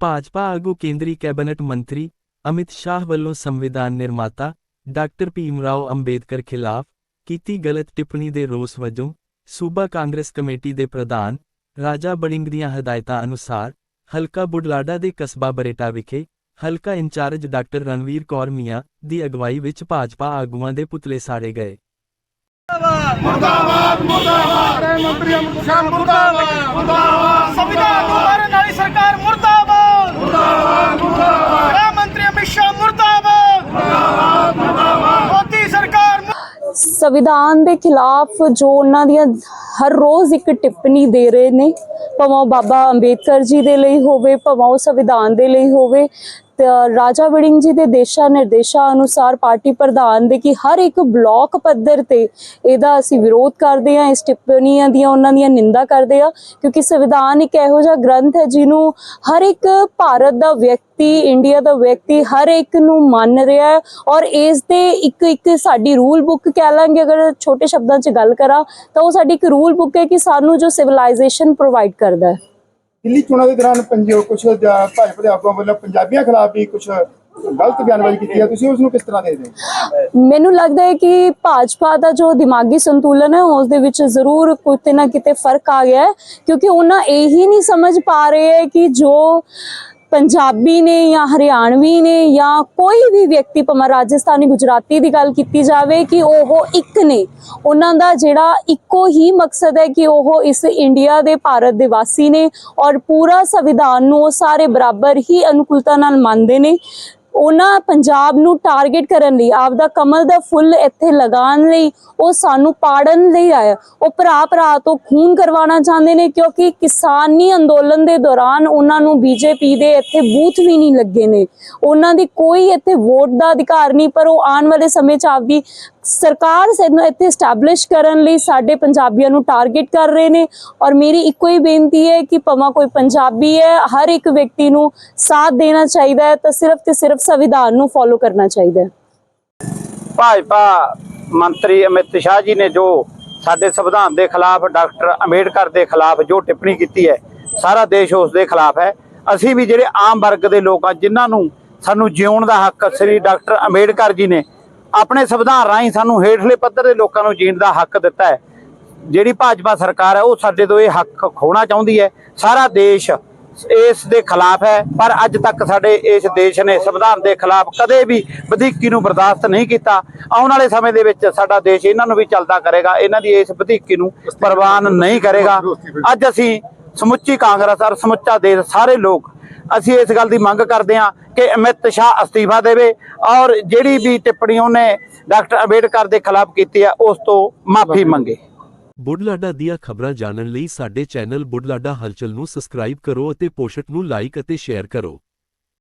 ਭਾਜਪਾ ਆਗੂ ਕੇਂਦਰੀ ਕੈਬਨਿਟ ਮੰਤਰੀ ਅਮਿਤ ਸ਼ਾਹ ਵੱਲੋਂ ਸੰਵਿਧਾਨ ਨਿਰਮਾਤਾ ਡਾਕਟਰ ਭੀਮ ਰਾਓ ਅੰਬੇਦਕਰ ਖਿਲਾਫ ਕੀਤੀ ਗਲਤ ਟਿੱਪਣੀ ਦੇ ਰੋਸ ਵਜੋਂ ਸੂਬਾ ਕਾਂਗਰਸ ਕਮੇਟੀ ਦੇ ਪ੍ਰਧਾਨ ਰਾਜਾ ਬੜਿੰਗ ਦੀਆਂ ਹਦਾਇਤਾਂ ਅਨੁਸਾਰ ਹਲਕਾ ਬੁਢਲਾਡਾ ਦੇ ਕਸਬਾ ਬਰੇਟਾ ਵਿਖੇ ਹਲਕਾ in charge doctor Ranveer Kaur Mian ਦੀ ਅਗਵਾਈ ਵਿੱਚ ਭਾਜਪਾ ਆਗੂਆਂ ਦੇ ਪੁਤਲੇ ਸਾੜੇ ਗਏ। ਮੁਰਦਾਬਾਦ ਮੁਰਦਾਬਾਦ। ਗ੍ਰਹਿ ਮੰਤਰੀ ਅਮਿਤ ਸ਼ਾਹ ਮੁਰਦਾਬਾਦ ਮੁਰਦਾਬਾਦ ਸੰਵਿਧਾਨ ਨੂੰ ਮਾਰਨ ਵਾਲੀ ਸਰਕਾਰ ਮੁਰਦਾਬਾਦ ਮੁਰਦਾਬਾਦ ਮੁਰਦਾਬਾਦ ਗ੍ਰਹਿ ਮੰਤਰੀ ਅਮਿਤ ਸ਼ਾਹ ਮੁਰਦਾਬਾਦ ਮੋਦੀ ਸਰਕਾਰ ਮੁਰ- ਸੰਵਿਧਾਨ ਦੇ ਖਿਲਾਫ ਜੋ ਉਹਨਾਂ ਦੀਆਂ ਹਰ ਰੋਜ਼ ਇੱਕ ਟਿੱਪਣੀ ਦੇ ਰਹੇ ਨੇ, ਭਾਵੇਂ ਉਹ ਬਾਬਾ ਅੰਬੇਦਕਰ ਜੀ ਦੇ ਲਈ ਹੋਵੇ, ਭਾਵੇਂ ਉਹ ਸੰਵਿਧਾਨ ਦੇ ਲਈ ਹੋਵੇ ਰਾਜਾ ਵੜਿੰਗ ਜੀ ਦੇ ਦੇਸ਼ਾ ਨਿਰਦੇਸ਼ਾਂ ਅਨੁਸਾਰ ਪਾਰਟੀ ਪ੍ਰਧਾਨ ਦੇ ਕਿ ਹਰ ਇੱਕ ਬਲਾਕ ਪੱਧਰ ਤੇ ਇਹਦਾ ਅਸੀਂ ਵਿਰੋਧ ਕਰਦੇ ਹਾਂ, ਇਸ ਟਿੱਪਣੀਆਂ ਦੀਆਂ ਉਹਨਾਂ ਦੀਆਂ ਨਿੰਦਾ ਕਰਦੇ ਆ ਕਿਉਂਕਿ ਸੰਵਿਧਾਨ ਇੱਕ ਇਹੋ ਜਿਹਾ ਗ੍ਰੰਥ ਹੈ ਜਿਹਨੂੰ ਹਰ ਇੱਕ ਭਾਰਤ ਦਾ ਵਿਅਕਤੀ, ਇੰਡੀਆ ਦਾ ਵਿਅਕਤੀ ਹਰ ਇੱਕ ਨੂੰ ਮੰਨ ਰਿਹਾ ਹੈ ਔਰ ਇਸ ਦੇ ਇੱਕ ਇੱਕ ਸਾਡੀ ਰੂਲ ਬੁੱਕ ਕਹਿ ਲਾਂਗੇ, ਅਗਰ ਛੋਟੇ ਸ਼ਬਦਾਂ 'ਚ ਗੱਲ ਕਰਾਂ, ਤਾਂ ਉਹ ਸਾਡੀ ਇੱਕ ਰੂਲ ਬੁੱਕ ਹੈ ਕਿ ਸਾਨੂੰ ਜੋ ਸਿਵਲਾਈਜੇਸ਼ਨ ਪ੍ਰੋਵਾਈਡ ਕਰਦਾ ਹੈ। ਦਿੱਲੀ ਚੋਣਾਂ ਦੇ ਦੌਰਾਨ ਪੰਜੋ ਕੁਝ ਭਾਜਪਾ ਦੇ ਆਗੂਆਂ ਵੱਲੋਂ ਪੰਜਾਬੀਆਂ ਖਿਲਾਫ ਵੀ ਕੁਝ ਗਲਤ ਬਿਆਨਬਾਜ਼ੀ ਕੀਤੀ ਹੈ ਤੁਸੀਂ ਉਸ ਨੂੰ ਕਿਸ ਤਰ੍ਹਾਂ ਦੇਖਦੇ ਹੋ? ਮੈਨੂੰ ਲੱਗਦਾ ਹੈ ਕਿ ਭਾਜਪਾ ਦਾ ਜੋ ਦਿਮਾਗੀ ਸੰਤੁਲਨ ਹੈ, ਉਸ ਦੇ ਵਿੱਚ ਜ਼ਰੂਰ ਕਿਤੇ ਨਾ ਕਿਤੇ ਫ਼ਰਕ ਆ ਗਿਆ ਹੈ, ਕਿਉਂਕਿ ਉਹਨਾਂ ਇਹ ਹੀ ਨਹੀਂ ਸਮਝ ਪਾ ਰਹੇ ਹੈ ਕਿ ਜੋ ਪੰਜਾਬੀ ਨੇ ਜਾਂ ਹਰਿਆਣਵੀ ਨੇ ਜਾਂ ਕੋਈ ਵੀ ਵਿਅਕਤੀ, ਭਾਵੇਂ ਰਾਜਸਥਾਨੀ, ਗੁਜਰਾਤੀ ਦੀ ਗੱਲ ਕੀਤੀ ਜਾਵੇ ਕਿ ਉਹ ਇੱਕ ਨੇ, ਉਹਨਾਂ ਦਾ ਜਿਹੜਾ ਇੱਕੋ ਹੀ ਮਕਸਦ ਹੈ ਕਿ ਉਹ ਇਸ ਇੰਡੀਆ ਦੇ ਭਾਰਤ ਦੇ ਵਾਸੀ ਨੇ ਔਰ ਪੂਰਾ ਸੰਵਿਧਾਨ ਨੂੰ ਉਹ ਸਾਰੇ ਬਰਾਬਰ ਹੀ ਅਨੁਕੂਲਤਾ ਨਾਲ ਮੰਨਦੇ ਨੇ। ਉਹਨਾਂ ਪੰਜਾਬ ਨੂੰ ਟਾਰਗੇਟ ਕਰਨ ਲਈ, ਆਪਦਾ ਕਮਲ ਦਾ ਫੁੱਲ ਇੱਥੇ ਲਗਾਉਣ ਲਈ ਉਹ ਸਾਨੂੰ ਪਾੜਨ ਲਈ ਆਇਆ। ਉਹ ਭਰਾ ਭਰਾ ਤੋਂ ਖੂਨ ਕਰਵਾਉਣਾ ਚਾਹੁੰਦੇ ਨੇ ਕਿਉਂਕਿ ਕਿਸਾਨੀ ਅੰਦੋਲਨ ਦੇ ਦੌਰਾਨ ਉਹਨਾਂ ਨੂੰ ਬੀਜੇਪੀ ਦੇ ਇੱਥੇ ਬੂਥ ਵੀ ਨਹੀਂ ਲੱਗੇ ਨੇ। ਉਹਨਾਂ ਦੀ ਕੋਈ ਇੱਥੇ ਵੋਟ ਦਾ ਅਧਿਕਾਰ ਨਹੀਂ, ਪਰ ਉਹ ਆਉਣ ਵਾਲੇ ਸਮੇਂ 'ਚ ਆਪਦੀ ਸਰਕਾਰ ਸਾਨੂੰ ਇੱਥੇ ਸਟੈਬਲਿਸ਼ ਕਰਨ ਲਈ ਸਾਡੇ ਪੰਜਾਬੀਆਂ ਨੂੰ ਟਾਰਗੇਟ ਕਰ ਰਹੇ ਨੇ। ਔਰ ਮੇਰੀ ਇੱਕੋ ਹੀ ਬੇਨਤੀ ਹੈ ਕਿ ਭਾਵੇਂ ਕੋਈ ਪੰਜਾਬੀ ਹੈ, ਹਰ ਇੱਕ ਵਿਅਕਤੀ ਨੂੰ ਸਾਥ ਦੇਣਾ ਚਾਹੀਦਾ ਹੈ, ਤਾਂ ਸਿਰਫ ਤੇ ਸਿਰਫ ਸੰਵਿਧਾਨ ਨੂੰ ਫੋਲੋ ਕਰਨਾ ਚਾਹੀਦਾ ਹੈ। ਭਾਜਪਾ ਮੰਤਰੀ ਅਮਿਤ ਸ਼ਾਹ ਜੀ ਨੇ ਜੋ ਸਾਡੇ ਸੰਵਿਧਾਨ ਦੇ ਖਿਲਾਫ, ਡਾਕਟਰ ਅੰਬੇਡਕਰ ਦੇ ਖਿਲਾਫ ਜੋ ਟਿੱਪਣੀ ਕੀਤੀ ਹੈ, ਸਾਰਾ ਦੇਸ਼ ਉਸ ਦੇ ਖਿਲਾਫ ਹੈ। ਅਸੀਂ ਵੀ ਜਿਹੜੇ ਆਮ ਵਰਗ ਦੇ ਲੋਕ ਆ, ਜਿਨ੍ਹਾਂ ਨੂੰ ਸਾਨੂੰ ਜਿਉਣ ਦਾ ਹੱਕ ਸ੍ਰੀ ਡਾਕਟਰ ਅੰਬੇਡਕਰ ਜੀ ਨੇ, ਆਪਣੇ ਸੰਵਿਧਾਨ ਰਾਹੀਂ ਸਾਨੂੰ ਹੇਠਲੇ ਪੱਧਰ ਦੇ ਲੋਕਾਂ ਨੂੰ ਜੀਣ ਦਾ ਹੱਕ ਦਿੱਤਾ ਹੈ। ਜਿਹੜੀ ਭਾਜਪਾ ਸਰਕਾਰ ਹੈ, ਉਹ ਸਾਡੇ ਤੋਂ ਇਹ ਹੱਕ ਖੋਣਾ ਚਾਹੁੰਦੀ ਹੈ। ਸਾਰਾ ਦੇਸ਼ ਇਸ ਦੇ ਖਿਲਾਫ ਹੈ, ਪਰ ਅੱਜ ਤੱਕ ਸਾਡੇ ਇਸ ਦੇਸ਼ ਨੇ ਸੰਵਿਧਾਨ ਦੇ ਖਿਲਾਫ ਕਦੇ ਵੀ ਵਧੀਕੀ ਨੂੰ ਬਰਦਾਸ਼ਤ ਨਹੀਂ ਕੀਤਾ। ਆਉਣ ਵਾਲੇ ਸਮੇਂ ਦੇ ਵਿੱਚ ਸਾਡਾ ਦੇਸ਼ ਇਹਨਾਂ ਨੂੰ ਵੀ ਚੱਲਦਾ ਕਰੇਗਾ, ਇਹਨਾਂ ਦੀ ਇਸ ਵਧੀਕੀ ਨੂੰ ਪ੍ਰਵਾਨ ਨਹੀਂ ਕਰੇਗਾ। ਅੱਜ ਅਸੀਂ ਸਮੁੱਚੀ ਕਾਂਗਰਸ ਔਰ ਸਮੁੱਚਾ ਦੇਸ਼ ਸਾਰੇ ਲੋਕ ਅਸੀਂ ਇਸ ਗੱਲ ਦੀ ਮੰਗ ਕਰਦੇ ਹਾਂ ਕਿ ਅਮਿਤ ਸ਼ਾਹ ਅਸਤੀਫਾ ਦੇਵੇ ਔਰ ਜਿਹੜੀ ਵੀ ਟਿੱਪਣੀ ਉਹਨੇ ਡਾਕਟਰ ਅੰਬੇਡਕਰ ਦੇ ਖਿਲਾਫ ਕੀਤੀ ਹੈ, ਉਸ ਤੋਂ ਮਾਫੀ ਮੰਗੇ। ਬੁੱਢਲਾਡਾ ਦੀਆਂ ਖਬਰਾਂ ਜਾਣਨ ਲਈ ਸਾਡੇ ਚੈਨਲ ਬੁੱਢਲਾਡਾ ਹਲਚਲ ਨੂੰ ਸਬਸਕ੍ਰਾਈਬ ਕਰੋ ਅਤੇ ਪੋਸਟ ਨੂੰ ਲਾਈਕ ਅਤੇ ਸ਼ੇਅਰ ਕਰੋ।